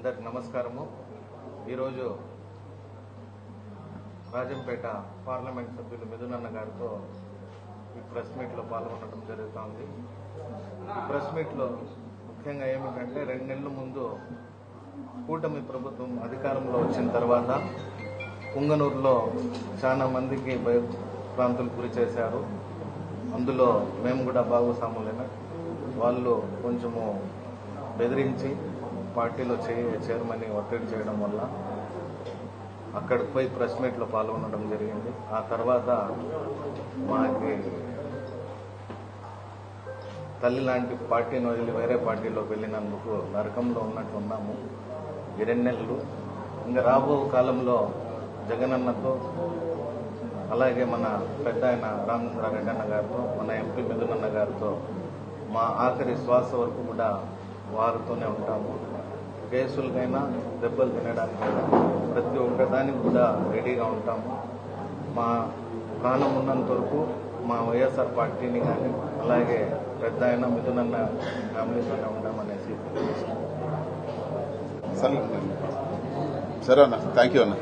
అందరికి నమస్కారము. ఈరోజు రాజంపేట పార్లమెంట్ సభ్యులు మిథునన్న గారితో ఈ ప్రెస్ మీట్లో పాల్గొనడం జరుగుతోంది. ఈ ప్రెస్ మీట్లో ముఖ్యంగా ఏమిటంటే రెండు నెలల ముందు కూటమి ప్రభుత్వం అధికారంలో వచ్చిన తర్వాత పుంగనూరులో చాలా మందికి భయ గురి చేశారు. అందులో మేము కూడా భాగస్వాములైన వాళ్ళు కొంచెము బెదిరించి పార్టీలో చే చేరమని ఒత్తిడి చేయడం వల్ల అక్కడికి పోయి ప్రెస్ మీట్లో పాల్గొనడం జరిగింది. ఆ తర్వాత మాకి తల్లి లాంటి పార్టీని వదిలి వేరే పార్టీలోకి వెళ్ళినందుకు నరకంలో ఉన్నట్టు ఉన్నాము. ఈ రెండు నెలలు. ఇంకా రాబో కాలంలో జగనన్నతో అలాగే మన పెద్ద ఆయన రామచంద్రారెడ్డి అన్న గారితో మన ఎంపీ మిథునన్న గారితో మా ఆఖరి శ్వాస వరకు కూడా వారితోనే ఉంటాము. కేసులకైనా దెబ్బలు తినడానికైనా ప్రతి ఒక్కదానికి కూడా రెడీగా ఉంటాము. మా ప్రాణం ఉన్నంత వరకు మా వైఎస్ఆర్ పార్టీని కానీ అలాగే పెద్ద ఆయన మిథునన్న ఫ్యామిలీతోనే ఉంటామనేసి సరే అన్న థ్యాంక్ యూ అన్న.